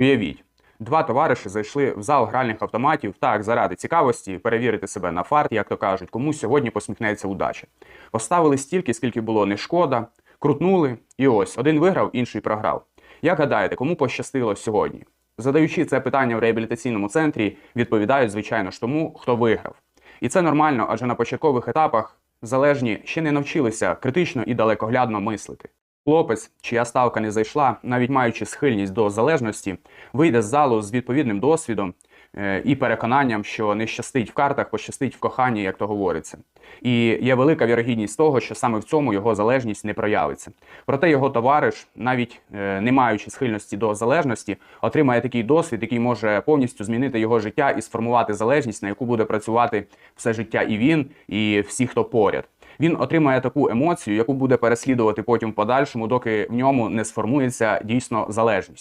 Уявіть, два товариші зайшли в зал гральних автоматів так заради цікавості перевірити себе на фарт, як то кажуть, комусь сьогодні посміхнеться удача. Поставили стільки, скільки було не шкода, крутнули, і ось один виграв, інший програв. Як гадаєте, кому пощастило сьогодні? Задаючи це питання в реабілітаційному центрі, відповідають, звичайно ж, тому, хто виграв. І це нормально, адже на початкових етапах залежні ще не навчилися критично і далекоглядно мислити. Хлопець, чия ставка не зайшла, навіть маючи схильність до залежності, вийде з залу з відповідним досвідом е, і переконанням, що не щастить в картах, пощастить в коханні, як то говориться. І є велика вірогідність того, що саме в цьому його залежність не проявиться. Проте його товариш, навіть е, не маючи схильності до залежності, отримає такий досвід, який може повністю змінити його життя і сформувати залежність, на яку буде працювати все життя і він, і всі, хто поряд. Він отримає таку емоцію, яку буде переслідувати потім в подальшому, доки в ньому не сформується дійсно залежність.